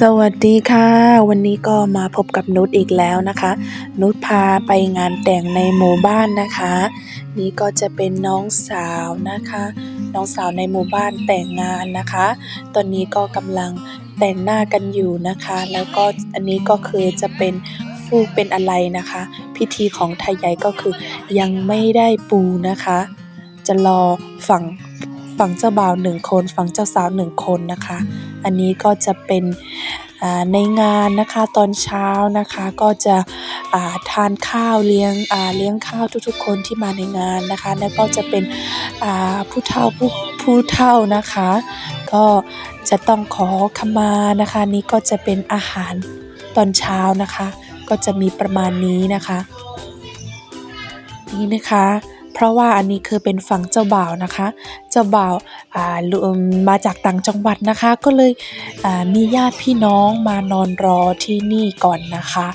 สวัสดีค่ะ วันนี้ก็มาพบกับนุชอีกแล้วนะคะ นุชพาไปงานแต่งในหมู่บ้านนะคะ นี่ก็จะเป็นน้องสาวนะคะ น้องสาวในหมู่บ้านแต่งงานนะคะ ตอนนี้ก็กำลังแต่งหน้ากันอยู่นะคะ แล้วก็อันนี้ก็คือจะเป็นฟูกเป็นอะไรนะคะ พิธีของไทยใหญ่ก็คือยังไม่ได้ปูนะคะ จะรอฝั่ง ฝั่งเจ้าบ่าวหนึ่งคนฝั่งเจ้าสาวหนึ่งคนนะคะ อันนี้ก็จะเป็นในงานนะคะตอนเช้านะคะก็จะาทานข้าวเลี้ยงเลี้ยงข้าวทุกๆ คนที่มาในงานนะคะ แล้วก็จะเป็นผู้เฒ่าผู้ผู้เฒ่านะคะ ก็จะต้องขอขมานะคะ นี่ก็จะเป็นอาหารตอนเช้านะคะ ก็จะมีประมาณนี้นะคะ นี่นะคะ เพราะว่าอันนี้คือเป็นฝั่งเจ้าบ่าวนะคะ เจ้าบ่าวมาจากต่างจังหวัดนะคะ ก็เลยมีญาติพี่น้องมานอนรอที่นี่ก่อนนะคะ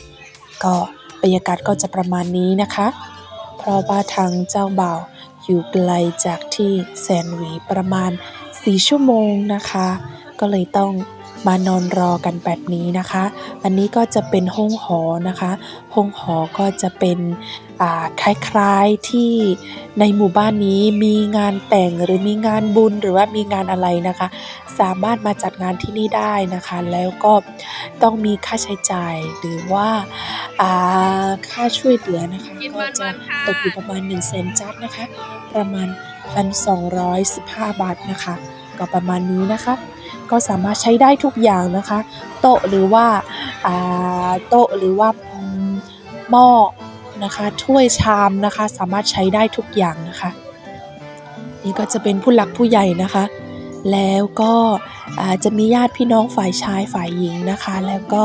ก็บรรยากาศก็จะประมาณนี้นะคะ เพราะว่าทางเจ้าบ่าวอยู่ไกลจากที่แสนหวีประมาณ 4 ชั่วโมงนะคะ ก็เลยต้อง มานอนรอกันแบบนี้นะคะ อันนี้ก็จะเป็นห้องหอนะคะห้องหอก็จะเป็นอ่าคล้ายๆที่ในหมู่บ้านนี้มีงานแต่งหรือมีงานบุญหรือว่ามีงานอะไรนะคะ สามารถมาจัดงานที่นี่ได้นะคะ แล้วก็ต้องมีค่าใช้จ่ายหรือว่าอ่าค่าช่วยเหลือนะคะกินก็จะมันๆค่ะตกอยู่ประมาณ1เซนจัดนะคะ ประมาณ 1,215 บาทนะคะ ก็ประมาณนี้นะคะ ก็สามารถใช้ได้ทุกอย่างนะคะ โต๊ะหรือว่าอ่าโต๊ะหรือว่าหม้อนะคะถ้วยชามนะคะสามารถใช้ได้ทุกอย่างนะคะ นี่ก็จะเป็นผู้หลักผู้ใหญ่นะคะ แล้วก็อ่าจะมีญาติพี่น้องฝ่ายชายฝ่ายหญิงนะคะ แล้วก็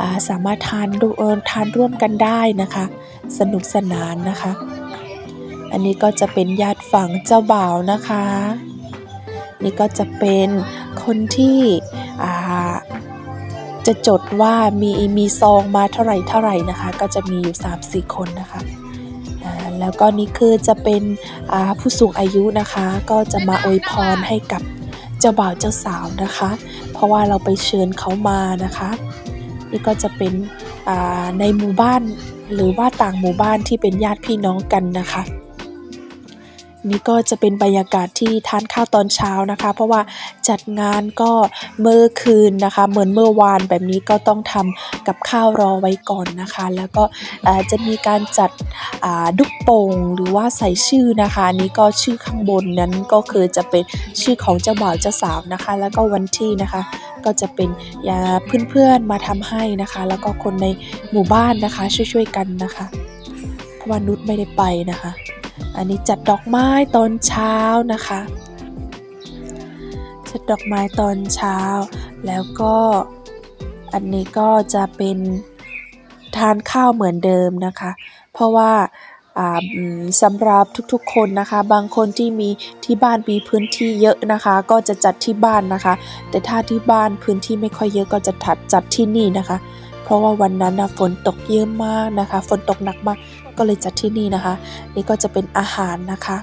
อ่าสามารถทานดูทานร่วมกันได้นะคะ สนุกสนานนะคะ อันนี้ก็จะเป็นญาติฝั่งเจ้าบ่าวนะคะ นี่ก็จะเป็น คนที่จะจดว่ามีมีซองมาเท่าไหร่เท่าไหร่นะคะ ก็จะมีอยู่ 3-4 คนนะคะแล้วก็นี่คือจะเป็นผู้สูงอายุนะคะ ก็จะมาอวยพรให้กับเจ้าบ่าวเจ้าสาวนะคะ เพราะว่าเราไปเชิญเขามานะคะ นี่ก็จะเป็นในหมู่บ้านหรือว่าต่างหมู่บ้านที่เป็นญาติพี่น้องกันนะคะ นี่ก็จะเป็นบรรยากาศที่ทานข้าวตอนเช้านะคะ เพราะว่าจัดงานก็เมื่อคืนนะคะ เหมือนเมื่อวานแบบนี้ก็ต้องทำกับข้าวรอไว้ก่อนนะคะ แล้วก็จะมีการจัดดุกโป่งหรือว่าใส่ชื่อนะคะนี้ก็ชื่อข้างบนนั้นก็คือจะเป็นชื่อของเจ้าบ่าวเจ้าสาวนะคะ แล้วก็วันที่นะคะก็จะเป็นยาเพื่อนๆมาทำให้นะคะ แล้วก็คนในหมู่บ้านนะคะ ช่วยๆกันนะคะเพราะว่านุชไม่ได้ไปนะคะ อันนี้จัดดอกไม้ตอนเช้านะคะ จัดดอกไม้ตอนเช้า แล้วก็อันนี้ก็จะเป็นทานข้าวเหมือนเดิมนะคะ เพราะว่าสำหรับทุกๆคนนะคะ บางคนที่มีที่บ้านมีพื้นที่เยอะนะคะ ก็จะจัดที่บ้านนะคะ แต่ถ้าที่บ้านพื้นที่ไม่ค่อยเยอะก็จะถัดจัดที่นี่นะคะ เพราะว่าวันนั้นนะฝนตกเยอะมากนะคะ ฝนตกหนักมาก ก็เลยจัดที่นี่นะคะ นี่ก็จะเป็นอาหารนะคะ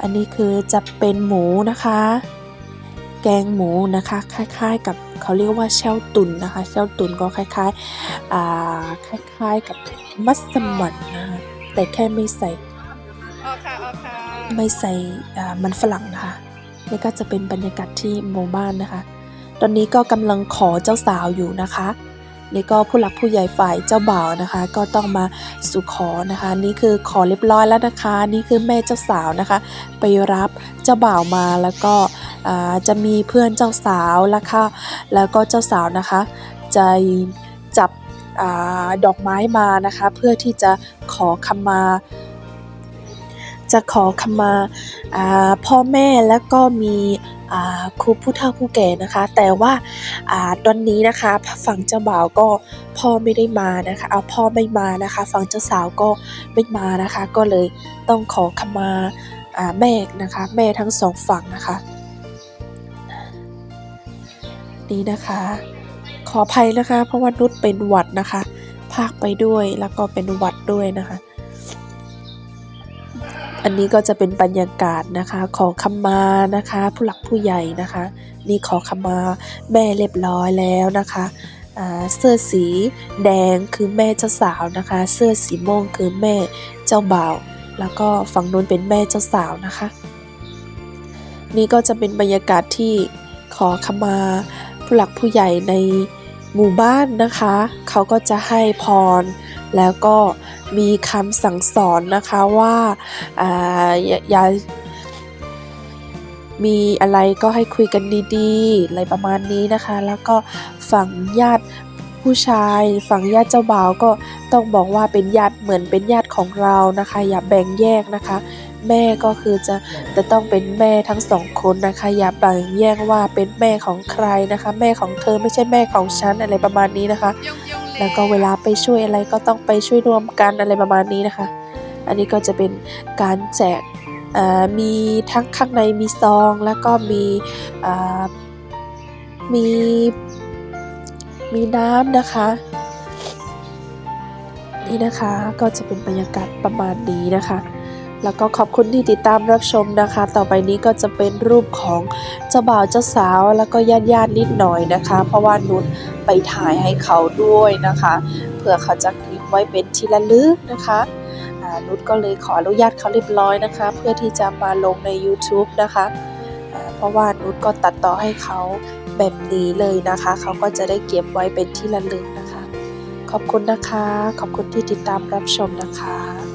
อันนี้คือจะเป็นหมูนะคะ แกงหมูนะคะ คล้าย ๆ กับเขาเรียกว่าเช่าตุนนะคะเช่าตุนก็คล้ายๆอ่าคล้าย ๆ กับมัสมั่นนะคะแต่แค่ไม่ใส่ออกค่ะออกค่ะไม่ใส่อ่ามันฝรั่งนะคะนี่ก็จะเป็นบรรยากาศที่หมู่บ้านนะคะ ตอนนี้ก็กำลังขอเจ้าสาวอยู่นะคะ นี่ก็ผู้หลักผู้ใหญ่ฝ่ายเจ้าบ่าวนะคะ ก็ต้องมาสู่ขอนะคะ นี่คือขอเรียบร้อยแล้วนะคะ นี่คือแม่เจ้าสาวนะคะ ไปรับเจ้าบ่าวมาแล้วก็จะมีเพื่อนเจ้าสาวแล้วค่ะแล้วก็เจ้าสาวนะคะจะจับอดอกไม้มานะคะ เพื่อที่จะขอคำมา จะขอขมาพ่อแม่แล้วก็มีครูผู้เฒ่าผู้แก่นะคะ แต่ว่าตอนนี้นะคะฝั่งเจ้าบ่าวก็พ่อไม่ได้มานะคะเอาพ่อไม่มานะคะฝั่งเจ้าสาวก็ไม่มานะคะ ก็เลยต้องขอขมาแม่นะคะ แม่ทั้งสองฝั่งนะคะนี่นะคะ ขออภัยนะคะ เพราะว่านุชเป็นหวัดนะคะพากไปด้วยแล้วก็เป็นหวัดด้วยนะคะ อันนี้ก็จะเป็นบรรยากาศนะคะขอขมานะคะ ผู้หลักผู้ใหญ่นะคะ นี่ขอขมาแม่เรียบร้อยแล้วนะคะเสื้อสีแดงคือแม่เจ้าสาวนะคะ เสื้อสีม่วงคือแม่เจ้าบ่าวแล้วก็ฝั่งนู้นเป็นแม่เจ้าสาวนะคะ นี่ก็จะเป็นบรรยากาศที่ขอขมาผู้หลักผู้ใหญ่ในหมู่บ้านนะคะ เขาก็จะให้พรแล้วก็ มีคำสั่งสอนนะคะว่าอย่ามีอะไรก็ให้คุยกันดีๆ อะไรประมาณนี้นะคะ แล้วก็ฝั่งญาติผู้ชาย ฝั่งญาติเจ้าบ่าวก็ต้องบอกว่าเป็นญาติเหมือนเป็นญาติของเรานะคะ อย่าแบ่งแยกนะคะ แม่ก็คือจะจะต้องเป็นแม่ทั้งสองคนนะคะ อย่าแบ่งแยกว่าเป็นแม่ของใครนะคะ แม่ของเธอไม่ใช่แม่ของฉันอะไรประมาณนี้นะคะ แล้วก็เวลาไปช่วยอะไรก็ต้องไปช่วยรวมกันอะไรประมาณนี้นะคะ อันนี้ก็จะเป็นการแจกมีทั้งข้างในมีซอง แล้วก็มีมีมีน้ำนะคะ นี่นะคะก็จะเป็นบรรยากาศประมาณนี้นะคะ แล้วก็ขอบคุณที่ติดตามรับชมนะคะ ต่อไปนี้ก็จะเป็นรูปของเจ้าบ่าวเจ้าสาวแล้วก็ญาติญาตินิดหน่อยนะคะ เพราะว่านุชไปถ่ายให้เขาด้วยนะคะ เพื่อเขาจะคลิปไว้เป็นที่ระลึกนะคะนุชก็เลยขออนุญาตเขาเรียบร้อยนะคะ เพื่อที่จะมาลงใน YouTube นะคะเพราะว่านุชก็ตัดต่อให้เขาแบบนี้เลยนะคะ เขาก็จะได้เก็บไว้เป็นที่ระลึกนะคะ ขอบคุณนะคะ ขอบคุณที่ติดตามรับชมนะคะ